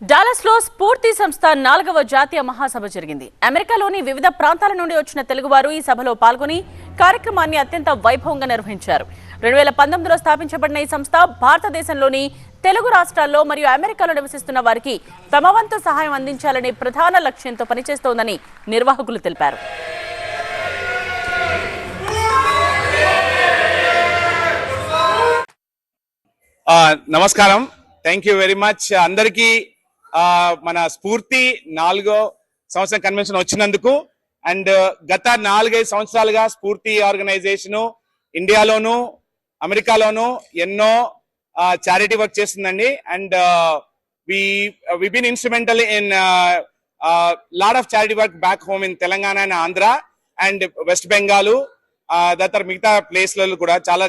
డాలస్లో స్ఫూర్తి సంస్థ నాలుగవ జాతీయ మహాసభ జరిగింది. అమెరికాలోని వివిధ ప్రాంతాల నుండి వచ్చిన తెలుగువారు ఈ సభలో పాల్గొని కార్యక్రమాన్ని అత్యంత వైభవంగా నిర్వహించారు. రెండు వేల పంతొమ్మిదిలో స్థాపించబడిన ఈ సంస్థ భారతదేశంలోని తెలుగు రాష్ట్రాల్లో మరియు అమెరికాలో నివసిస్తున్న వారికి తమ వంతు సహాయం అందించాలనే ప్రధాన లక్ష్యంతో పనిచేస్తోందని నిర్వాహకులు తెలిపారు. నమస్కారం. Thank you very much. అందరికీ మన స్ఫూర్తి నాలుగో సంవత్సరం కన్వెన్షన్ వచ్చినందుకు అండ్ గత నాలుగైదు సంవత్సరాలుగా స్ఫూర్తి ఆర్గనైజేషను ఇండియాలోను అమెరికాలోను ఎన్నో చారిటీ వర్క్ చేస్తుందండి. And we we been instrumental in lot of charity work back home in Telangana and Andhra and West Bengal దాని మిగతా ప్లేస్లలో కూడా చాలా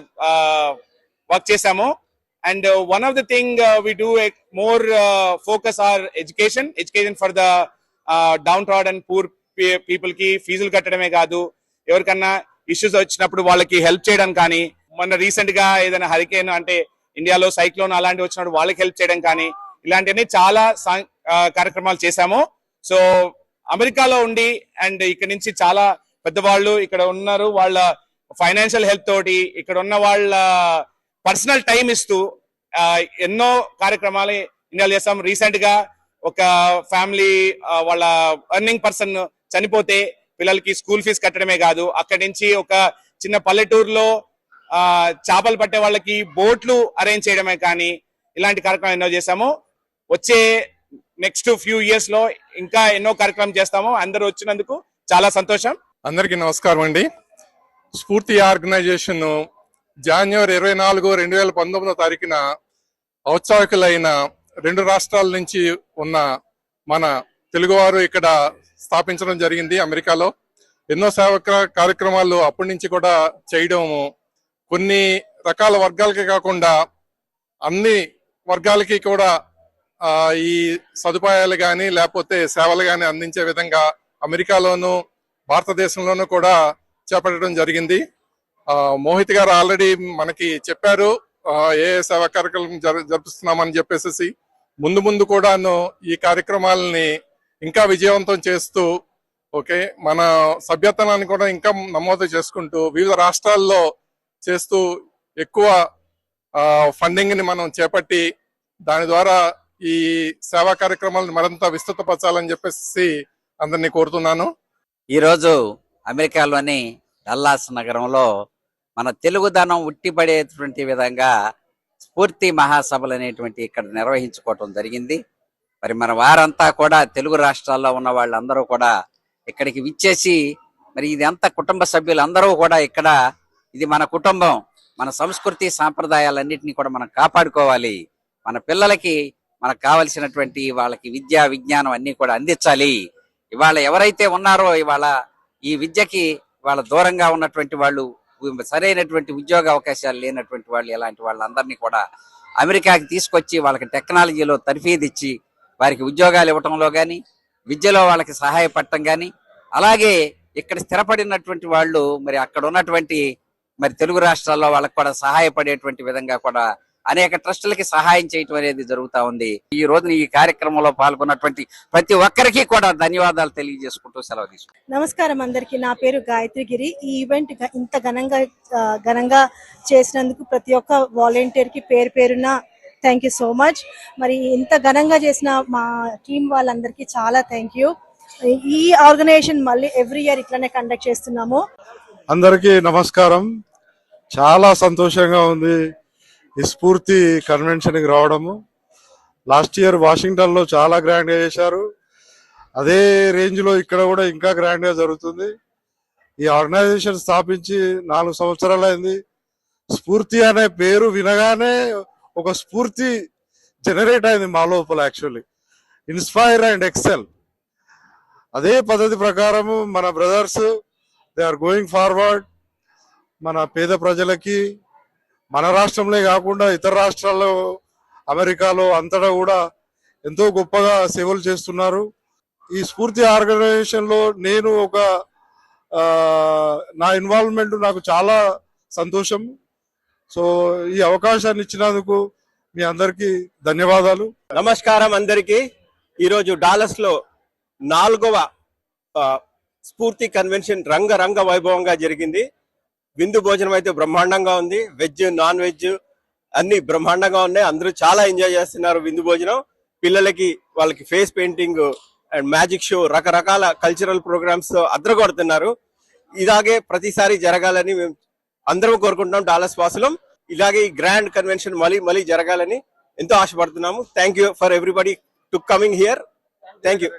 వర్క్ చేశాము. And uh, one of the thing uh, we do a more uh, focus our education education for the uh, downtrodden కి ఫీజులు కట్టడమే కాదు. ఎవరికన్నా ఇష్యూస్ వచ్చినప్పుడు వాళ్ళకి హెల్ప్ చేయడం కానీ మొన్న రీసెంట్గా ఏదైనా హరికేన్ అంటే ఇండియాలో సైక్లోన్ అలాంటివి వచ్చినప్పుడు వాళ్ళకి హెల్ప్ చేయడం కానీ ఇలాంటివన్నీ చాలా కార్యక్రమాలు చేశాము. సో అమెరికాలో ఉండి అండ్ ఇక్కడ నుంచి చాలా పెద్దవాళ్ళు ఇక్కడ ఉన్నారు. వాళ్ళ ఫైనాన్షియల్ హెల్ప్ తోటి ఇక్కడ ఉన్న వాళ్ళ పర్సనల్ టైం ఇస్తూ ఎన్నో కార్యక్రమాలు ఇండియాలో చేస్తాం. రీసెంట్గా ఒక ఫ్యామిలీ వాళ్ళ ఎర్నింగ్ పర్సన్ చనిపోతే పిల్లలకి స్కూల్ ఫీజు కట్టడమే కాదు. అక్కడి నుంచి ఒక చిన్న పల్లెటూరులో ఆ, చేపలు పట్టే వాళ్ళకి బోట్లు అరేంజ్ చేయడమే కానీ ఇలాంటి కార్యక్రమాలు ఎన్నో చేశాము వచ్చే నెక్స్ట్ ఫ్యూ ఇయర్స్లో ఇంకా ఎన్నో కార్యక్రమం చేస్తాము. అందరూ వచ్చినందుకు చాలా సంతోషం. అందరికీ నమస్కారం అండి. స్ఫూర్తి ఆర్గనైజేషన్ జనవరి ఇరవై నాలుగు రెండు వేల పంతొమ్మిదో తారీఖున ఔత్సాహికులైన రెండు రాష్ట్రాల నుంచి ఉన్న మన తెలుగువారు ఇక్కడ స్థాపించడం జరిగింది అమెరికాలో. ఎన్నో సేవ కార్యక్రమాలు అప్పటి నుంచి కూడా చేయడము కొన్ని రకాల వర్గాలకి కాకుండా అన్ని వర్గాలకి కూడా ఈ సదుపాయాలు కానీ లేకపోతే సేవలు కానీ అందించే విధంగా అమెరికాలోను భారతదేశంలోనూ కూడా చేపట్టడం జరిగింది. మోహిత్ గారు ఆల్రెడీ మనకి చెప్పారు ఏ సేవా కార్యక్రమం జరు జరుపుతున్నామని చెప్పేసి ముందు ముందు కూడాను ఈ కార్యక్రమాలని ఇంకా విజయవంతం చేస్తూ ఓకే మన సభ్యత్వాన్ని కూడా ఇంకా నమోదు చేసుకుంటూ వివిధ రాష్ట్రాల్లో చేస్తూ ఎక్కువ ఫండింగ్ని మనం చేపట్టి దాని ద్వారా ఈ సేవా కార్యక్రమాలను మరింత విస్తృతపరచాలని చెప్పేసి అందరినీ కోరుతున్నాను. ఈరోజు అమెరికాలోని డల్లాస్ నగరంలో మన తెలుగుదనం ఉట్టిపడేటువంటి విధంగా స్ఫూర్తి మహాసభలు అనేటువంటి ఇక్కడ నిర్వహించుకోవటం జరిగింది. మరి మన వారంతా కూడా తెలుగు రాష్ట్రాల్లో ఉన్న వాళ్ళందరూ కూడా ఇక్కడికి విచ్చేసి మరి ఇది అంత కుటుంబ సభ్యులు అందరూ కూడా ఇక్కడ ఇది మన కుటుంబం మన సంస్కృతి సాంప్రదాయాలన్నింటినీ కూడా మనం కాపాడుకోవాలి. మన పిల్లలకి మనకు కావలసినటువంటి వాళ్ళకి విద్యా విజ్ఞానం అన్ని కూడా అందించాలి. ఇవాళ ఎవరైతే ఉన్నారో ఇవాళ ఈ విద్యకి వాళ్ళ దూరంగా ఉన్నటువంటి వాళ్ళు సరైనటువంటి ఉద్యోగ అవకాశాలు లేనటువంటి వాళ్ళు ఇలాంటి వాళ్ళందరినీ కూడా అమెరికాకి తీసుకొచ్చి వాళ్ళకి టెక్నాలజీలో తర్ఫీదిచ్చి వారికి ఉద్యోగాలు ఇవ్వటంలో కానీ విద్యలో వాళ్ళకి సహాయపడటం కానీ అలాగే ఇక్కడ స్థిరపడినటువంటి వాళ్ళు మరి అక్కడ ఉన్నటువంటి మరి తెలుగు రాష్ట్రాల్లో వాళ్ళకి కూడా సహాయపడేటువంటి విధంగా కూడా అనేక ట్రస్టులకి సహాయం చేయటం అనేది జరుగుతా ఉంది. ఈ రోజున ఈ కార్యక్రమంలో పాల్గొన్నటువంటి ప్రతి ఒక్కరికి కూడా ధన్యవాదాలు తెలియజేసుకుంటూ సెలవు తీసుకుంటాం నమస్కారం అందరికి. నా పేరు గాయత్రి గిరి ఈ ఈవెంట్ ఇంత ఘనంగా ఘనంగా చేసినందుకు ప్రతి ఒక్క వాలంటీర్కి పేరు పేరున థ్యాంక్ యూ సో మచ్. మరి ఇంత ఘనంగా చేసిన మా టీం వాళ్ళందరికీ చాలా థ్యాంక్ యూ. ఈ ఆర్గనైజేషన్ మళ్ళీ ఎవ్రీ ఇయర్ ఇట్లానే కండక్ట్ చేస్తున్నాము. అందరికీ నమస్కారం. చాలా సంతోషంగా ఉంది. ఈ స్ఫూర్తి కన్వెన్షన్కి రావడము. లాస్ట్ ఇయర్ వాషింగ్టన్లో చాలా గ్రాండ్గా చేశారు. అదే రేంజ్లో ఇక్కడ కూడా ఇంకా గ్రాండ్గా జరుగుతుంది. ఈ ఆర్గనైజేషన్ స్థాపించి నాలుగు సంవత్సరాలైంది స్ఫూర్తి అనే పేరు వినగానే ఒక స్ఫూర్తి జనరేట్ అయింది మా లోపల యాక్చువల్లీ ఇన్స్పైర్ అండ్ ఎక్సెల్ అదే పద్ధతి ప్రకారము మన brothers they are going forward మన పేద ప్రజలకి మన రాష్ట్రంలో కాకుండా ఇతర రాష్ట్రాల్లో అమెరికాలో అంతటా కూడా ఎంతో గొప్పగా సేవలు చేస్తున్నారు. ఈ స్ఫూర్తి ఆర్గనైజేషన్లో నేను ఒక నా ఇన్వాల్వ్మెంట్ నాకు చాలా సంతోషం. సో ఈ అవకాశాన్ని ఇచ్చినందుకు మీ అందరికీ ధన్యవాదాలు. నమస్కారం అందరికీ. ఈరోజు డాలస్లో నాలుగవ స్ఫూర్తి కన్వెన్షన్ రంగ రంగ వైభవంగా జరిగింది. విందు భోజనం అయితే బ్రహ్మాండంగా ఉంది. వెజ్ నాన్ వెజ్ అన్ని బ్రహ్మాండంగా ఉన్నాయి. అందరూ చాలా ఎంజాయ్ చేస్తున్నారు విందు భోజనం. పిల్లలకి వాళ్ళకి face painting and magic show రకరకాల కల్చరల్ ప్రోగ్రామ్స్తో అద్రగొడుతున్నారు ఇలాగే ప్రతిసారి జరగాలని మేము అందరం కోరుకుంటున్నాం డాలస్ వాసులం. ఇలాగే ఈ గ్రాండ్ కన్వెన్షన్ మళ్ళీ మళ్ళీ జరగాలని ఎంతో ఆశపడుతున్నాము. Thank you for everybody to coming here thank you